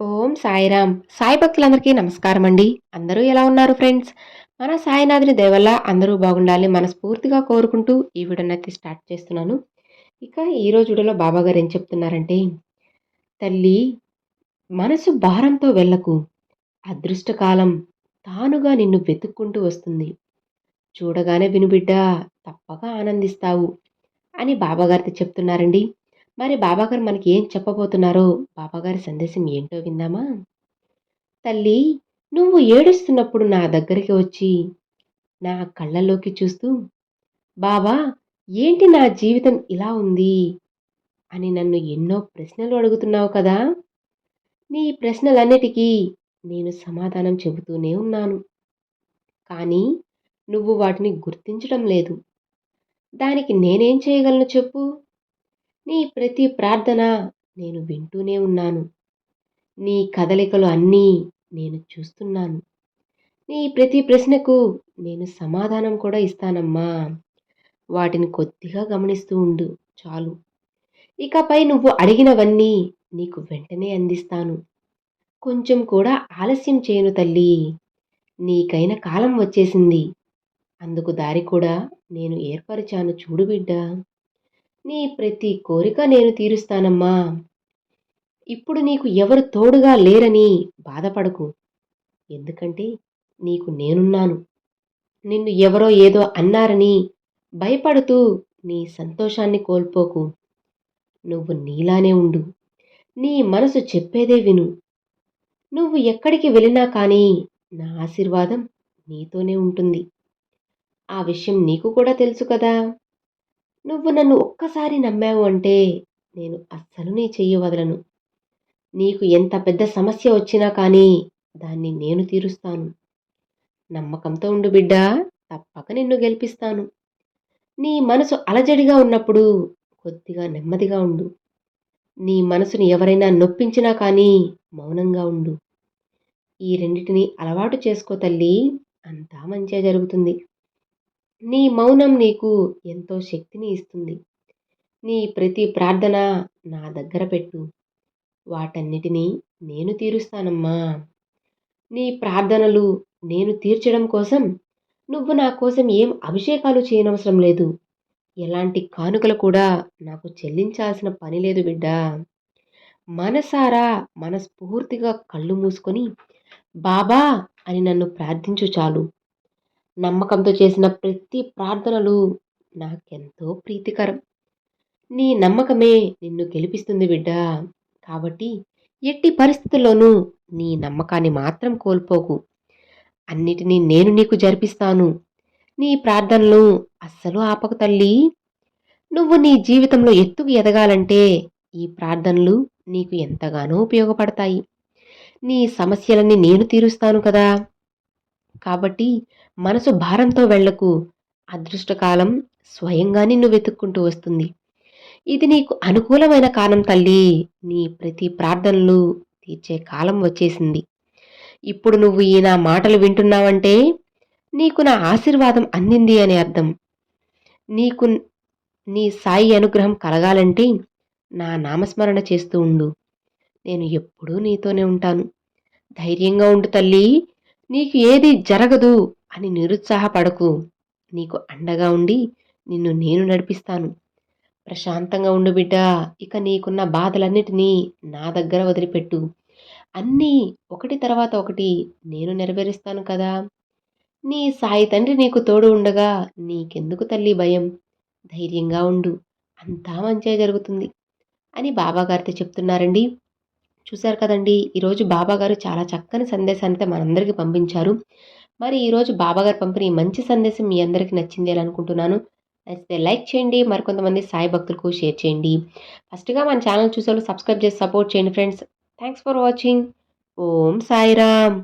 ఓం సాయిరామ్. సాయి భక్తులందరికీ నమస్కారం అండి అందరూ ఎలా ఉన్నారు ఫ్రెండ్స్? మన సాయినాథుని దేవల్ల అందరూ బాగుండాలి మనస్ఫూర్తిగా కోరుకుంటూ ఈ వీడియోనైతే స్టార్ట్ చేస్తున్నాను. ఇక ఈరోజు వీడియోలో బాబా గారు ఏం చెప్తున్నారంటే తల్లి మనసు భారంతో వెళ్ళకు. అదృష్టకాలం తానుగా నిన్ను వెతుక్కుంటూ వస్తుంది. చూడగానే వినుబిడ్డ తప్పగా ఆనందిస్తావు అని బాబాగారితో చెప్తున్నారండి. మరి బాబాగారు మనకి ఏం చెప్పబోతున్నారో? బాబాగారి సందేశం ఏంటో విందామా? తల్లి నువ్వు ఏడుస్తున్నప్పుడు నా దగ్గరికి వచ్చి నా కళ్ళల్లోకి చూస్తూ బాబా ఏంటి నా జీవితం ఇలా ఉంది? అని నన్ను ఎన్నో ప్రశ్నలు అడుగుతున్నావు కదా? నీ ప్రశ్నలన్నిటికీ నేను సమాధానం చెబుతూనే ఉన్నాను. కానీ నువ్వు వాటిని గుర్తించడం లేదు. దానికి నేనేం చేయగలను చెప్పు? నీ ప్రతి ప్రార్థన నేను వింటూనే ఉన్నాను. నీ కదలికలు అన్నీ నేను చూస్తున్నాను. నీ ప్రతి ప్రశ్నకు నేను సమాధానం కూడా ఇస్తానమ్మా. వాటిని కొద్దిగా గమనిస్తూ ఉండు చాలు. ఇకపై నువ్వు అడిగినవన్నీ నీకు వెంటనే అందిస్తాను. కొంచెం కూడా ఆలస్యం చేయను తల్లి. నీకైన కాలం వచ్చేసింది. అందుకు దారి కూడా నేను ఏర్పరిచాను చూడు బిడ్డా. నీ ప్రతి కోరిక నేను తీరుస్తానమ్మా. ఇప్పుడు నీకు ఎవరు తోడుగా లేరని బాధపడకు. ఎందుకంటే నీకు నేనున్నాను. నిన్ను ఎవరో ఏదో అన్నారని భయపడుతూ నీ సంతోషాన్ని కోల్పోకు. నువ్వు నీలానే ఉండు. నీ మనసు చెప్పేదే విను. నువ్వు ఎక్కడికి వెళ్ళినా కానీ నా ఆశీర్వాదం నీతోనే ఉంటుంది. ఆ విషయం నీకు కూడా తెలుసు కదా. నువ్వు నన్ను ఒక్కసారి నమ్మావు అంటే నేను అస్సలు నీ చెయ్యి వదలను. నీకు ఎంత పెద్ద సమస్య వచ్చినా కానీ దాన్ని నేను తీరుస్తాను. నమ్మకంతో ఉండు బిడ్డా తప్పక నిన్ను గెలిపిస్తాను. నీ మనసు అలజడిగా ఉన్నప్పుడు కొద్దిగా నెమ్మదిగా ఉండు. నీ మనసుని ఎవరైనా నొప్పించినా కానీ మౌనంగా ఉండు. ఈ రెండిటిని అలవాటు చేసుకో తల్లి అంతా మంచిగా జరుగుతుంది. నీ మౌనం నీకు ఎంతో శక్తిని ఇస్తుంది. నీ ప్రతి ప్రార్థన నా దగ్గర పెట్టు. వాటన్నిటినీ నేను తీరుస్తానమ్మా. నీ ప్రార్థనలు నేను తీర్చడం కోసం నువ్వు నా కోసం ఏం అభిషేకాలు చేయనవసరం లేదు. ఎలాంటి కానుకలు కూడా నాకు చెల్లించాల్సిన పని లేదు బిడ్డా. మనసారా మనస్ఫూర్తిగా కళ్ళు మూసుకొని బాబా అని నన్ను ప్రార్థించు చాలు. నమ్మకంతో చేసిన ప్రతి ప్రార్థనలు నాకెంతో ప్రీతికరం. నీ నమ్మకమే నిన్ను గెలిపిస్తుంది బిడ్డా. కాబట్టి ఎట్టి పరిస్థితుల్లోనూ నీ నమ్మకాన్ని మాత్రం కోల్పోకు. అన్నిటినీ నేను నీకు జరిపిస్తాను. నీ ప్రార్థనలు అస్సలు ఆపక తల్లి. నువ్వు నీ జీవితంలో ఎత్తుకు ఎదగాలంటే ఈ ప్రార్థనలు నీకు ఎంతగానో ఉపయోగపడతాయి. నీ సమస్యలన్నీ నేను తీరుస్తాను కదా. కాబట్టి మనసు భారంతో వెళ్ళకు అదృష్టకాలం స్వయంగా నిన్ను వెతుక్కుంటూ వస్తుంది. ఇది నీకు అనుకూలమైన కాలం తల్లి. నీ ప్రతి ప్రార్థనలు తీర్చే కాలం వచ్చేసింది. ఇప్పుడు నువ్వు ఈ నా మాటలు వింటున్నావంటే నీకు నా ఆశీర్వాదం అందింది అని అర్థం. నీకు నీ సాయి అనుగ్రహం కలగాలంటే నా నామస్మరణ చేస్తూ ఉండు. నేను ఎప్పుడూ నీతోనే ఉంటాను. ధైర్యంగా ఉండు తల్లి. నీకు ఏది జరగదు అని నిరుత్సాహపడకు. నీకు అండగా ఉండి నిన్ను నేను నడిపిస్తాను. ప్రశాంతంగా ఉండు బిడ్డ ఇక నీకున్న బాధలన్నిటినీ నా దగ్గర వదిలిపెట్టు. అన్నీ ఒకటి తర్వాత ఒకటి నేను నెరవేరుస్తాను కదా. నీ సాయి తండ్రి నీకు తోడు ఉండగా నీకెందుకు తల్లి భయం? ధైర్యంగా ఉండు అంతా మంచిగా జరుగుతుంది అని బాబాగారితో చెప్తున్నారండి. చూశారు కదండి. ఈరోజు బాబాగారు చాలా చక్కని సందేశాన్ని అయితే మనందరికీ పంపించారు. మరి ఈరోజు బాబాగారు పంపిన మంచి సందేశం మీ అందరికీ నచ్చింది అని అనుకుంటున్నాను. నచ్చితే లైక్ చేయండి మరికొంతమంది సాయి భక్తులకు షేర్ చేయండి. ఫస్ట్గా మన ఛానల్ చూసే సబ్స్క్రైబ్ చేసి సపోర్ట్ చేయండి friends. Thanks for watching. Om Sairam.